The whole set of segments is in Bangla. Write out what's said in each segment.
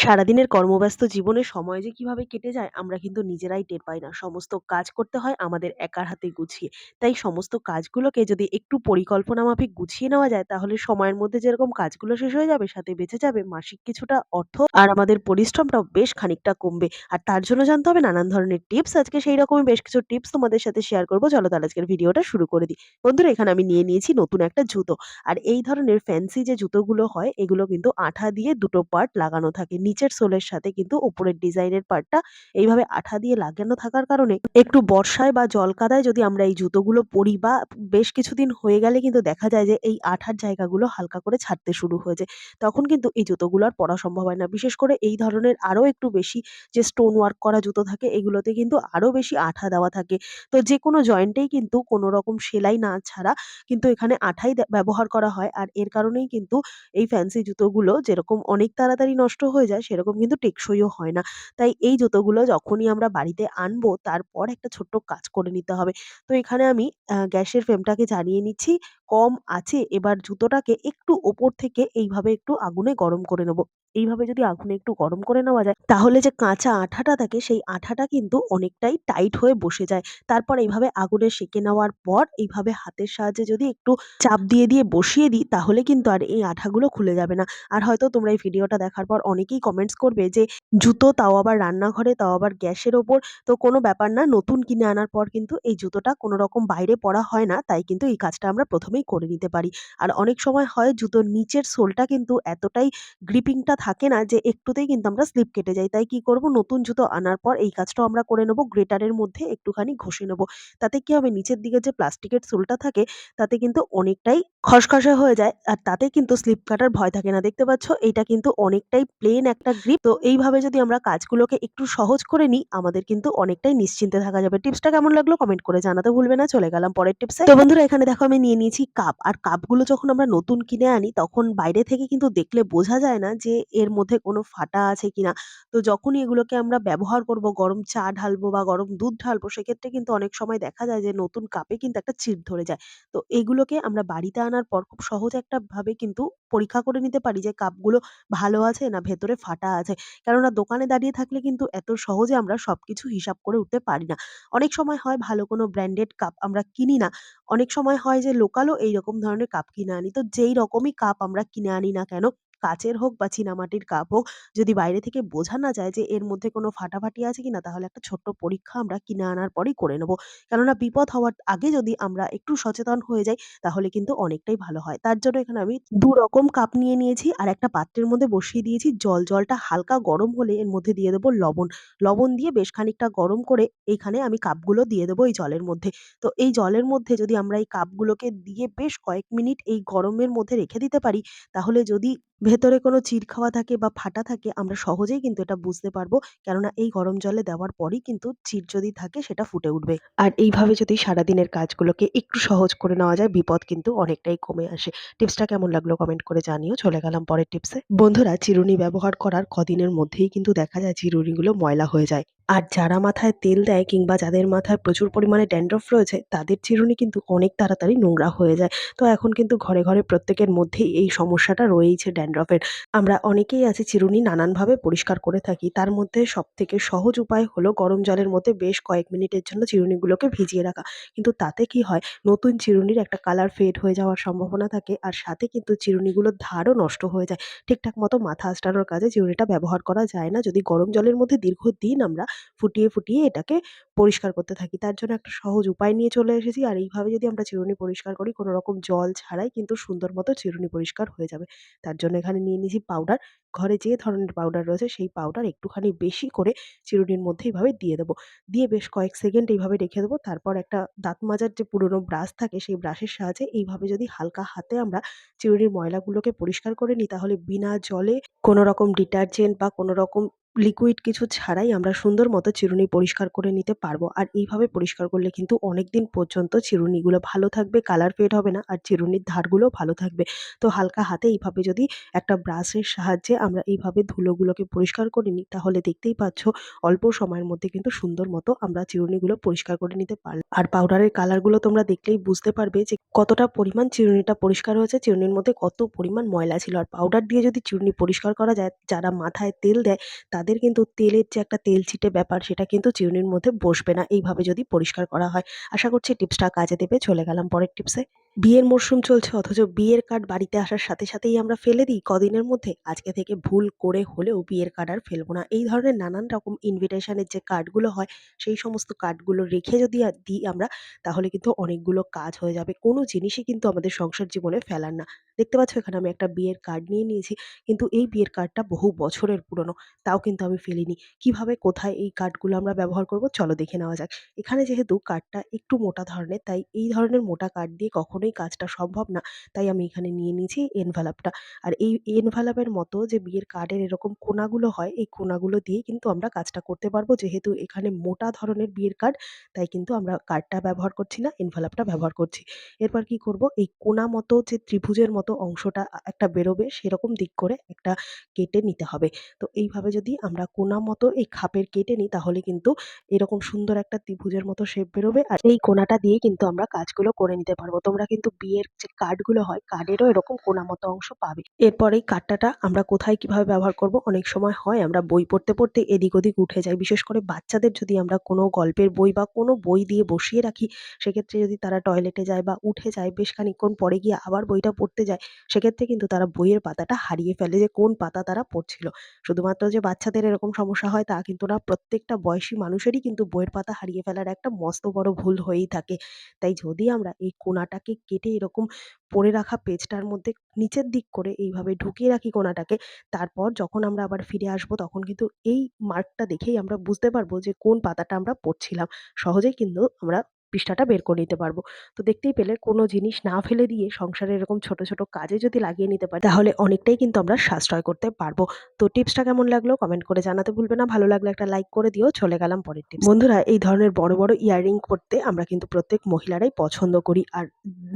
সারাদিনের কর্মব্যস্ত জীবনে সময় যে কীভাবে কেটে যায়, আমরা কিন্তু নিজেরাই টের পাই না। সমস্ত কাজ করতে হয় আমাদের একার হাতে গুছিয়ে। তাই সমস্ত কাজগুলোকে যদি একটু পরিকল্পনা মাফিক গুছিয়ে নেওয়া যায়, তাহলে সময়ের মধ্যে যেরকম কাজগুলো শেষ হয়ে যাবে, সাথে বেঁচে যাবে, মাসিক কিছুটা অর্থ আর আমাদের পরিশ্রমটাও বেশ খানিকটা কমবে। আর তার জন্য জানতে হবে নানান ধরনের টিপস। আজকে সেই রকমই বেশ কিছু টিপস তোমাদের সাথে শেয়ার করব চলো তাহলে আজকের ভিডিওটা শুরু করে দিই। বন্ধুরা, এখানে আমি নিয়ে নিয়েছি নতুন একটা জুতো। আর এই ধরনের ফ্যান্সি যে জুতোগুলো হয়, এগুলো কিন্তু আঠা দিয়ে দুটো পার্ট লাগানো থাকে। নিচের সোলের সাথে কিন্তু উপরের ডিজাইনের পার্টটা এইভাবে আঠা দিয়ে লাগানো থাকার কারণে একটু বর্ষায় বা জলকাদায় যদি আমরা এই জুতোগুলো পরি বা বেশ কিছুদিন হয়ে গেলে কিন্তু দেখা যায় যে এই আঠার জায়গাগুলো হালকা করে ছাড়তে শুরু হয়ে যায়। তখন কিন্তু এই জুতোগুলো আর পরা সম্ভব হয় না। বিশেষ করে এই ধরনের আরও একটু বেশি যে স্টোন ওয়ার্ক করা জুতো থাকে, এগুলোতে কিন্তু আরও বেশি আঠা দেওয়া থাকে। তো যেকোনো জয়েন্টেই কিন্তু কোনো রকম সেলাই না ছাড়া কিন্তু এখানে আঠাই ব্যবহার করা হয়। আর এর কারণেই কিন্তু এই ফ্যান্সি জুতোগুলো যেরকম অনেক তাড়াতাড়ি নষ্ট হয়ে যায় সেরকম কিন্তু টেকসইও হয় না। তাই এই জুতোগুলো যখনই আমরা বাড়িতে আনব, তারপর একটা ছোট্ট কাজ করে নিতে হবে। তো এখানে আমি গ্যাসের ফ্লেমটাকে জানিয়ে নিচ্ছি, কম আছে, এবার জুতোটাকে একটু ওপর থেকে এইভাবে একটু আগুনে গরম করে নেব। এইভাবে যদি আগুনে একটু গরম করে নেওয়া যায় তাহলে যে কাঁচা আঠাটা থাকে সেই আঠাটা কিন্তু অনেকটাই টাইট হয়ে বসে যায়। তারপর এইভাবে আগুনে সেঁকে নেওয়ার পর এইভাবে হাতের সাহায্যে যদি একটু চাপ দিয়ে, দিয়ে বসিয়ে দিই তাহলে কিন্তু আর এই আঠাগুলো খুলে যাবে না। আর হয়তো তোমরা এই ভিডিওটা দেখার পর অনেকেই কমেন্টস করবে যে জুতো তাও আবার রান্নাঘরে, তাও আবার গ্যাসের ওপর। তো কোনো ব্যাপার না নতুন কিনে আনার পর কিন্তু এই জুতোটা কোনো রকম বাইরে পরা হয় না। তাই কিন্তু এই কাজটা আমরা প্রথমেই করে নিতে পারি। আর অনেক সময় হয় জুতোর নিচের সোলটা কিন্তু এতটাই গ্রিপিংটা থাকে না যে একটুতেই কিন্তু আমরা স্লিপ কেটে যাই। তাই কি করব নতুন জুতো আনার পর এই কাজটাও আমরা করে নেব। গ্রেটারের মধ্যে একটুখানি ঘষে নেব। তাতে কি হবে নিচের দিকে যে প্লাস্টিকের সোলটা থাকে, তাতে কিন্তু অনেকটাই খসখসে হয়ে যায়। আর তাতে কিন্তু স্লিপ কাটার ভয় থাকে না। দেখতে পাচ্ছ এটা কিন্তু অনেকটাই প্লেন একটা গ্রিপ। তো এইভাবে যদি আমরা কাজগুলোকে একটু সহজ করে নিই, আমাদের কিন্তু অনেকটাই নিশ্চিন্তে থাকা যাবে। টিপসটা কেমন লাগল কমেন্ট করে জানাতে ভুলবে না। চলে গেলাম পরের টিপসে। তো বন্ধুরা, এখানে দেখো আমি নিয়ে নিয়েছি কাপ। আর কাপগুলো যখন আমরা নতুন কিনে আনি, তখন বাইরে থেকে কিন্তু দেখলে বোঝা যায় না যে এর মধ্যে কোনো ফাটা আছে কিনা। তো যখনই এগুলোকে আমরা ব্যবহার করব গরম চা ঢালবো বা গরম দুধ ঢালবো সেক্ষেত্রে কিন্তু অনেক সময় দেখা যায় যে নতুন কাপে কিন্তু একটা চিড় ধরে যায়। তো এগুলোকে আমরা বাড়িতে আনার পর খুব সহজ একটা ভাবে কিন্তু পরীক্ষা করে নিতে পারি যে কাপগুলো ভালো আছে না ভেতরে ফাটা আছে। কেননা দোকানে দাঁড়িয়ে থাকলে কিন্তু এত সহজে আমরা সবকিছু হিসাব করে উঠতে পারি না। অনেক সময় হয় ভালো কোনো ব্র্যান্ডেড কাপ আমরা কিনি না। অনেক সময় হয় যে লোকালও এইরকম ধরনের কাপ কিনে আনি। তো যেই রকমই কাপ আমরা কিনে আনি না কেন, কাঁচের হোক বা চীনামাটির কাপ হোক, যদি বাইরে থেকে বোঝা না যায় যে এর মধ্যে কোনো ফাটাফাটি আছে কিনা তাহলে একটা ছোট্ট পরীক্ষা আমরা কিনে আনার পরেই করে নেব। কেননা বিপদ হওয়ার আগে যদি আমরা একটু সচেতন হয়ে যাই তাহলে কিন্তু অনেকটাই ভালো হয়। তার জন্য এখানে আমি ২ রকম কাপ নিয়ে নিয়েছি আর একটা পাত্রের মধ্যে বসিয়ে দিয়েছি জল। জলটা হালকা গরম হলে এর মধ্যে দিয়ে দেব লবণ। লবণ দিয়ে বেশ খানিকটা গরম করে এইখানে আমি কাপগুলো দিয়ে দেবো এই জলের মধ্যে। তো এই জলের মধ্যে যদি আমরা এই কাপগুলোকে দিয়ে বেশ কয়েক মিনিট এই গরমের মধ্যে রেখে দিতে পারি তাহলে যদি ভেতরে কোনো চির খাওয়া থাকে বা ফাটা থাকে, আমরা সহজেই কিন্তু এটা বুঝতে পারব। কেননা এই গরম জলে দেওয়ার পরই কিন্তু চির যদি থাকে সেটা ফুটে উঠবে। আর এইভাবে যদি সারাদিনের কাজগুলোকে একটু সহজ করে নেওয়া যায়, বিপদ কিন্তু অনেকটাই কমে আসে। টিপসটা কেমন লাগল কমেন্ট করে জানিও। চলে গেলাম পরের টিপসে। বন্ধুরা, চিরুনি ব্যবহার করার কদিনের মধ্যেই কিন্তু দেখা যায় চিরুনিগুলো ময়লা হয়ে যায়। আর যারা মাথায় তেল দেয় কিংবা যাদের মাথায় প্রচুর পরিমাণে ড্যান্ড্রফ রয়েছে তাদের চিরুনি কিন্তু অনেক তাড়াতাড়ি নোংরা হয়ে যায়। তো এখন কিন্তু ঘরে, ঘরে প্রত্যেকের মধ্যেই এই সমস্যাটা রয়েইছে ড্যান্ড্রফের। আমরা অনেকেই আছি চিরুনি নানানভাবে পরিষ্কার করে থাকি। তার মধ্যে সবথেকে সহজ উপায় হলো গরম জলের মধ্যে বেশ কয়েক মিনিটের জন্য চিরুনিগুলোকে ভিজিয়ে রাখা। কিন্তু তাতে কি হয় নতুন চিরুনির একটা কালার ফেড হয়ে যাওয়ার সম্ভাবনা থাকে আর সাথে কিন্তু চিরুনিগুলোর ধারও নষ্ট হয়ে যায়। ঠিকঠাক মতো মাথা আঁচড়ানোর কাজে চিরুনিটা ব্যবহার করা যায় না যদি গরম জলের মধ্যে দীর্ঘদিন আমরা ফুটিয়ে, ফুটিয়ে এটাকে পরিষ্কার করতে থাকি। তার জন্য একটা সহজ উপায় নিয়ে চলে এসেছি আর এইভাবে যদি আমরা চিরুনি পরিষ্কার করি, কোনো রকম জল ছাড়াই কিন্তু সুন্দর মতো চিরুনি পরিষ্কার হয়ে যাবে। তার জন্য এখানে নিয়ে নিয়েছি পাউডার। ঘরে যে ধরনের পাউডার রয়েছে, সেই পাউডার একটুখানি বেশি করে চিরুনির মধ্যে এইভাবে দিয়ে দেবো। দিয়ে বেশ কয়েক সেকেন্ড এইভাবে রেখে দেবো। তারপর একটা দাঁত মাজার যে পুরনো ব্রাশ থাকে, সেই ব্রাশের সাহায্যে এইভাবে যদি হালকা হাতে আমরা চিরুনির ময়লাগুলোকে পরিষ্কার করে নিই, তাহলে বিনা জলে কোনো রকম ডিটারজেন্ট বা কোনো রকম লিকুইড কিছু ছাড়াই আমরা সুন্দর মতো চিরুনি পরিষ্কার করে নিতে পারব। পারব। আর এইভাবে পরিষ্কার করলে কিন্তু অনেক দিন পর্যন্ত চিরুনিগুলো ভালো থাকবে, কালার ফেড হবে না আর চিরুনির ধারগুলোও ভালো থাকবে। তো হালকা হাতে এইভাবে যদি একটা ব্রাশের সাহায্যে আমরা এইভাবে ধুলোগুলোকে পরিষ্কার করে নিই তাহলে দেখতেই পাচ্ছ অল্প সময়ের মধ্যে কিন্তু সুন্দর মতো আমরা চিরুনিগুলো পরিষ্কার করে নিতে পারলাম। আর পাউডারের কালারগুলো তোমরা দেখলেই বুঝতে পারবে যে কতটা পরিমাণ চিরুনিটা পরিষ্কার হয়েছে, চিরুনির মধ্যে কত পরিমাণ ময়লা ছিল। আর পাউডার দিয়ে যদি চিরুনি পরিষ্কার করা যায়, যারা মাথায় তেল দেয় তাদের কিন্তু তেলের যে একটা তেল ছিটে ব্যাপার সেটা কিন্তু চিরুনির মধ্যে বসবে না এইভাবে যদি পরিষ্কার করা হয়। আশা করছি টিপসটা কাজে দেবে। চলে গেলাম পরের টিপসে। বিয়ের মরশুম চলছে, অথচ বিয়ের কার্ড বাড়িতে আসার সাথে সাথেই আমরা ফেলে দিই কদিনের মধ্যে। আজকে থেকে ভুল করে হলেও বিয়ের কার্ড আর ফেলব না। এই ধরনের নানান রকম ইনভিটেশনের যে কার্ডগুলো হয়, সেই সমস্ত কার্ডগুলো রেখে যদি দিই আমরা, তাহলে কিন্তু অনেকগুলো কাজ হয়ে যাবে। কোনো জিনিসই কিন্তু আমাদের সংসার জীবনে ফেলার না। দেখতে পাচ্ছ, এখানে আমি একটা বিয়ের কার্ড নিয়ে নিয়েছি। কিন্তু এই বিয়ের কার্ডটা বহু বছরের পুরনো। তাও কিন্তু আমি ফেলিনি। কীভাবে, কোথায় এই কার্ডগুলো আমরা ব্যবহার করব, চলো দেখে নেওয়া যাক। এখানে যেহেতু কার্ডটা একটু মোটা ধরনের, তাই এই ধরনের মোটা কার্ড দিয়ে কখনোই কাজটা সম্ভব না। তাই আমি এখানে নিয়ে নিয়েছি এনভেলাপটা। আর এই এনভেলাপের মতো যে বিয়ের কার্ডের এরকম কোনাগুলো হয়, এই কোনাগুলো দিয়েই কিন্তু আমরা কাজটা করতে পারব। যেহেতু এখানে মোটা ধরনের বিয়ের কার্ড তাই কিন্তু আমরা কার্ডটা ব্যবহার করছি না এনভেলাপটা ব্যবহার করছি। এরপর কি করব এই কোনা মতো যে ত্রিভুজের মতো অংশটা একটা বেরোবে, সেরকম দিক করে একটা কেটে নিতে হবে। তো এইভাবে যদি আমরা কোনা মতো এই খাপের কেটে নিই, তাহলে কিন্তু এরকম সুন্দর একটা ত্রিভুজের মতো শেপ বেরোবে আর এই কোনাটা দিয়ে কিন্তু আমরা কাজগুলো করে নিতে পারব। তোমরা কিন্তু বিয়ের যে কার্ডগুলো হয় কার্ডেরও এরকম কোনা মতো অংশ পাবে। এরপর এই কাঁটাটা আমরা কোথায় কীভাবে ব্যবহার করব অনেক সময় হয় আমরা বই পড়তে, পড়তে এদিক ওদিক উঠে যাই। বিশেষ করে বাচ্চাদের যদি আমরা কোনো গল্পের বই বা কোনো বই দিয়ে বসিয়ে রাখি সেক্ষেত্রে যদি তারা টয়লেটে যায় বা উঠে যায় বেশ খানিকক্ষণ পরে গিয়ে আবার বইটা পড়তে যায় সেক্ষেত্রে কিন্তু তারা বইয়ের পাতাটা হারিয়ে ফেলে যে কোন পাতা তারা পড়ছিল। শুধুমাত্র যে বাচ্চাদের এরকম সমস্যা হয় তা কিন্তু না প্রত্যেকটা বয়সী মানুষেরই কিন্তু বইয়ের পাতা হারিয়ে ফেলার একটা মস্ত বড় ভুল হয়েই থাকে। তাই যদি আমরা এই কোণাটাকে কেটে এরকম পরে রাখা পেজটার মধ্যে নিচের দিক করে এইভাবে ঢুকিয়ে রাখি কোনাটাকে তারপর যখন আমরা আবার ফিরে আসব তখন কিন্তু এই মার্কটা দেখেই আমরা বুঝতে পারব যে কোন পাতাটা আমরা পড়ছিলাম। সহজেই কিন্তু আমরা পৃষ্ঠাটা বের করে নিতে পারব। তো দেখতেই পেলে কোনো জিনিস না ফেলে দিয়ে সংসারে এরকম ছোট, ছোট কাজে যদি লাগিয়ে নিতে পারি তাহলে অনেকটাই কিন্তু আমরা সাশ্রয় করতে পারব। তো টিপসটা কেমন লাগল কমেন্ট করে জানাতে ভুলবে না। ভালো লাগলে একটা লাইক করে দিও। চলে গেলাম পরের টিপস। বন্ধুরা এই ধরনের বড়, বড় ইয়াররিং করতে আমরা কিন্তু প্রত্যেক মহিলারাই পছন্দ করি। আর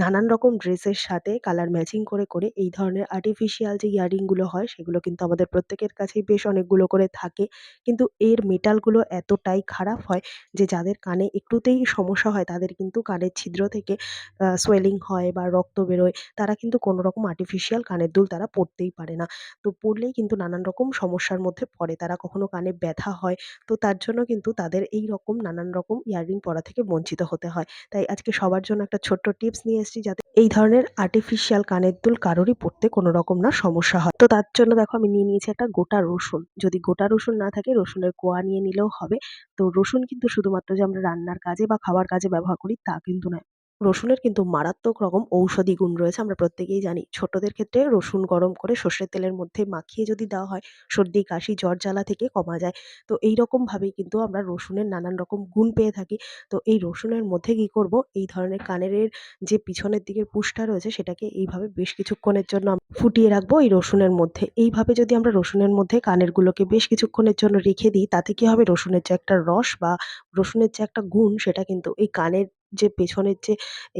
নানান রকম ড্রেসের সাথে কালার ম্যাচিং করে, করে এই ধরনের আর্টিফিশিয়াল যে ইয়াররিংগুলো হয় সেগুলো কিন্তু আমাদের প্রত্যেকের কাছেই বেশ অনেকগুলো করে থাকে। কিন্তু এর মেটালগুলো এতটাই খারাপ হয় যে যাদের কানে একটুতেই সমস্যা হয় তাদের কিন্তু কানের ছিদ্র থেকে সোয়েলিং হয় বা রক্ত বেরোয়। তারা কিন্তু কোনো রকম আর্টিফিশিয়াল কানের দুল তারা পড়তেই পারে না। তো পড়লেই কিন্তু নানান রকম সমস্যার মধ্যে পড়ে। তারা কখনো কানে ব্যথা হয়। তো তার জন্য কিন্তু তাদের এই রকম নানান রকম ইয়াররিং পরা থেকে বঞ্চিত হতে হয়। তাই আজকে সবার জন্য একটা ছোট্ট টিপস নিয়ে এসেছি যাতে এই ধরনের আর্টিফিশিয়াল কানের দুল কারোরই পড়তে কোনো রকম না সমস্যা হয়। তো তার জন্য দেখো আমি নিয়ে নিয়েছি একটা গোটা রসুন। যদি গোটা রসুন না থাকে, রসুনের কোয়া নিয়ে নিলেও হবে। তো রসুন কিন্তু শুধুমাত্র যে আমরা রান্নার কাজে বা খাওয়ার কাজে ব্যবহার করি তা কিন্তু নয়। রসুনের কিন্তু মারাত্মক রকম ঔষধি গুণ রয়েছে আমরা প্রত্যেকেই জানি। ছোটদের ক্ষেত্রে রসুন গরম করে সর্ষের তেলের মধ্যে মাখিয়ে যদি দেওয়া হয় সর্দি, কাশি, জ্বর জ্বালা থেকে কমা যায়। তো এইরকমভাবেই কিন্তু আমরা রসুনের নানান রকম গুণ পেয়ে থাকি। তো এই রসুনের মধ্যে কি করব এই ধরনের কানের যে পিছনের দিকের পুষ্টা রয়েছে সেটাকে এইভাবে বেশ কিছুক্ষণের জন্য ফুটিয়ে রাখব এই রসুনের মধ্যে। এইভাবে যদি আমরা রসুনের মধ্যে কানেরগুলোকে বেশ কিছুক্ষণের জন্য রেখে দিই তাতে কি হবে রসুনের যে একটা রস বা রসুনের যে একটা গুণ সেটা কিন্তু এই কানের যে পেছনের যে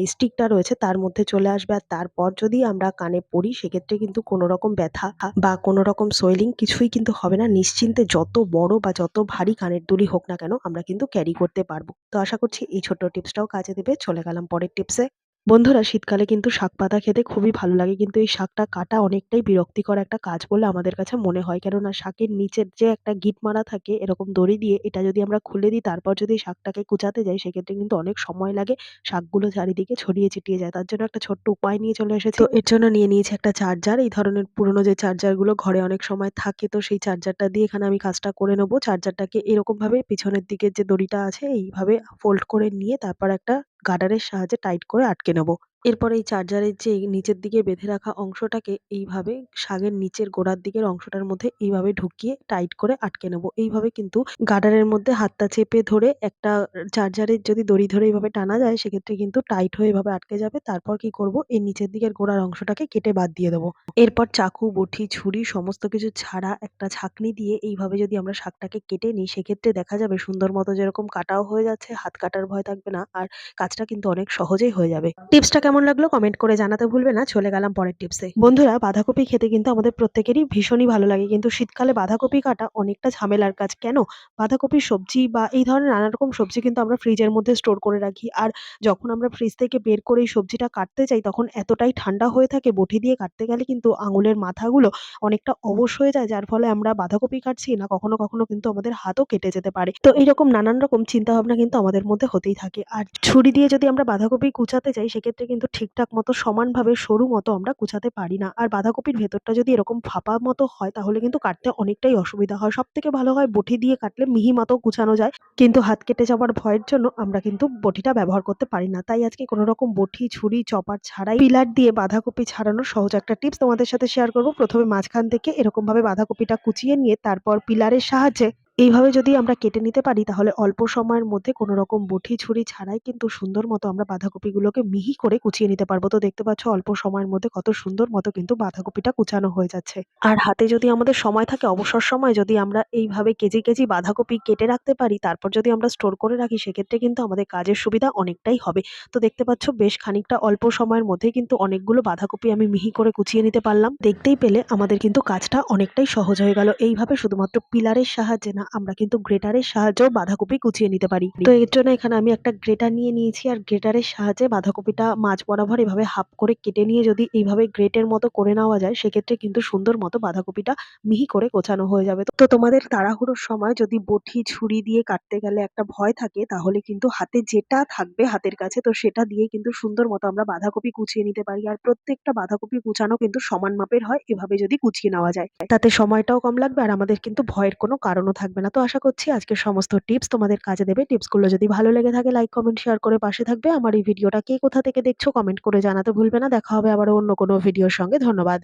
স্টিকটা রয়েছে তার মধ্যে চলে আসবে। আর তারপর যদি আমরা কানে পড়ি, সেক্ষেত্রে কিন্তু কোনো রকম ব্যথা বা কোনো রকম সোয়েলিং কিছুই কিন্তু হবে না। নিশ্চিন্তে যত বড় বা যত ভারী কানের দুলি হোক না কেন, আমরা কিন্তু ক্যারি করতে পারব। তো আশা করছি এই ছোট্ট টিপসটাও কাজে দেবে। চলে গেলাম পরের টিপসে। বন্ধুরা, শীতকালে কিন্তু শাক পাতা খেতে খুবই ভালো লাগে। কিন্তু এই শাকটা কাটা অনেকটাই বিরক্তিকর একটা কাজ বলে আমাদের কাছে মনে হয়। কেননা শাকের নিচের যে একটা গিট মারা থাকে, এরকম দড়ি দিয়ে এটা যদি আমরা খুলে দিই, তারপর যদি শাকটাকে কুচাতে যাই, সেক্ষেত্রে কিন্তু অনেক সময় লাগে শাকগুলো চারিদিকে ছড়িয়ে ছিটিয়ে যায়। তার জন্য একটা ছোট্ট উপায় নিয়ে চলে এসেছি। তো এর জন্য নিয়ে নিয়েছি একটা চার্জার। এই ধরনের পুরোনো যে চার্জারগুলো ঘরে অনেক সময় থাকে, তো সেই চার্জারটা দিয়ে এখানে আমি কাজটা করে নেব। চার্জারটাকে এরকম ভাবে পিছনের দিকের যে দড়িটা আছে, এইভাবে ফোল্ড করে নিয়ে তারপর একটা গার্ডারের সাহায্যে টাইট করে আটকে নেব। এরপর এই চার্জারের যে নিচের দিকে বেঁধে রাখা অংশটাকে এইভাবে শাগের নিচের গোড়ার দিকের অংশটার মধ্যে এইভাবে ঢুকিয়ে টাইট করে আটকে নেব। এইভাবে কিন্তু গার্ডারের মধ্যে হাতটা চেপে ধরে একটা চার্জারের যদি দড়ি ধরে এইভাবে টানা যায় সেক্ষেত্রে কিন্তু টাইট হয়ে এভাবে আটকে যাবে। তারপর কি করব এর নিচের দিকের গোড়ার অংশটাকে কেটে বাদ দিয়ে দেবো। এরপর চাকু, বটি, ছুরি সমস্ত কিছু ছাড়া একটা ছাঁকনি দিয়ে এইভাবে যদি আমরা শাকটাকে কেটে নিই সেক্ষেত্রে দেখা যাবে সুন্দর মতো যেরকম কাটাও হয়ে যাচ্ছে, হাত কাটার ভয় থাকবে না আর কাজটা কিন্তু অনেক সহজেই হয়ে যাবে। টিপসটা কেমন লাগল কমেন্ট করে জানাতে ভুলবে না। চলে গেলাম পরের টিপসে। বন্ধুরা বাঁধাকপি খেতে কিন্তু আমাদের প্রত্যেকেরই ভীষণই ভালো লাগে। কিন্তু শীতকালে বাঁধাকপি কাটা অনেকটা ঝামেলার কাজ। কেন? বাঁধাকপির সবজি বা এই ধরনের নানা রকম সবজি কিন্তু আমরা ফ্রিজের মধ্যে স্টোর করে রাখি। আর যখন আমরা ফ্রিজ থেকে বের করে এই সবজিটা কাটতে চাই তখন এতটাই ঠান্ডা হয়ে থাকে বটি দিয়ে কাটতে গেলে কিন্তু আঙুলের মাথাগুলো অনেকটা অবশ হয়ে যায় যার ফলে আমরা বাঁধাকপি কাটছি না কখনো, কখনো কিন্তু আমাদের হাতও কেটে যেতে পারে। তো এইরকম নানান রকম চিন্তাভাবনা কিন্তু আমাদের মধ্যে হতেই থাকে। আর ছুরি দিয়ে যদি আমরা বাঁধাকপি কুচাতে চাই সেক্ষেত্রে কিন্তু ঠিকঠাক মতো সমানভাবে সরু মতো আমরা কুচাতে পারি না। আর বাঁধাকপির ভেতরটা যদি এরকম ফাঁপা মতো হয় তাহলে কিন্তু কাটতে অনেকটাই অসুবিধা হয়। সব থেকে ভালো হয় বটি দিয়ে কাটলে মিহি মতো কুচানো যায়। কিন্তু হাত কেটে যাওয়ার ভয়ের জন্য আমরা কিন্তু বটিটা ব্যবহার করতে পারি না। তাই আজকে কোনো রকম বটি, ছুরি, চপার ছাড়াই পিলার দিয়ে বাঁধাকপি ছাড়ানোর সহজ একটা টিপস তোমাদের সাথে শেয়ার করব। প্রথমে মাঝখান থেকে এরকমভাবে বাঁধাকপিটা কুচিয়ে নিয়ে তারপর পিলারের সাহায্যে এইভাবে যদি আমরা কেটে নিতে পারি তাহলে অল্প সময়ের মধ্যে কোনো রকম বটি ছুরি ছাড়াই কিন্তু সুন্দর মতো আমরা বাঁধাকপিগুলোকে মিহি করে কুচিয়ে নিতে পারব। তো দেখতে পাচ্ছ অল্প সময়ের মধ্যে কত সুন্দর মতো কিন্তু বাঁধাকপিটা কুচানো হয়ে যাচ্ছে। আর হাতে যদি আমাদের সময় থাকে অবসর সময় যদি আমরা এইভাবে কেজি, কেজি বাঁধাকপি কেটে রাখতে পারি তারপর যদি আমরা স্টোর করে রাখি সেক্ষেত্রে কিন্তু আমাদের কাজের সুবিধা অনেকটাই হবে। তো দেখতে পাচ্ছ বেশ খানিকটা অল্প সময়ের মধ্যে কিন্তু অনেকগুলো বাঁধাকপি আমি মিহি করে কুচিয়ে নিতে পারলাম। দেখতেই পেলে আমাদের কিন্তু কাজটা অনেকটাই সহজ হয়ে গেল। এইভাবে শুধুমাত্র পিলারের সাহায্যে না আমরা কিন্তু গ্রেটারের সাহায্যেও বাঁধাকপি কুচিয়ে নিতে পারি। তো এর জন্য এখানে আমি একটা গ্রেটার নিয়ে নিয়েছি আর গ্রেটারের সাহায্যে বাঁধাকপিটা মাঝ বরাবর এভাবে হাফ করে কেটে নিয়ে যদি এইভাবে গ্রেটের মতো করে নেওয়া যায় সেক্ষেত্রে কিন্তু সুন্দর মতো বাঁধাকপিটা মিহি করে কোচানো হয়ে যাবে। তো তোমাদের তাড়াহুড়োর সময় যদি বটি, ছুরি দিয়ে কাটতে গেলে একটা ভয় থাকে তাহলে কিন্তু হাতে যেটা থাকবে হাতের কাছে তো সেটা দিয়ে কিন্তু সুন্দর মতো আমরা বাঁধাকপি কুচিয়ে নিতে পারি। আর প্রত্যেকটা বাঁধাকপি কুচানো কিন্তু সমান মাপের হয় এভাবে যদি কুচিয়ে নেওয়া যায়। তাতে সময়টাও কম লাগবে আর আমাদের কিন্তু ভয়ের কোনো কারণও থাকবে না। তো আশা করছি আজকের সমস্ত টিপস তোমাদের কাজে দেবে। টিপসগুলো যদি ভালো লেগে থাকে লাইক, কমেন্ট, শেয়ার করে পাশে থাকবে। আমার এই ভিডিওটা কে কোথা থেকে দেখছ কমেন্ট করে জানাতে ভুলবে না। দেখা হবে আবার অন্য কোনো ভিডিওর সঙ্গে। ধন্যবাদ।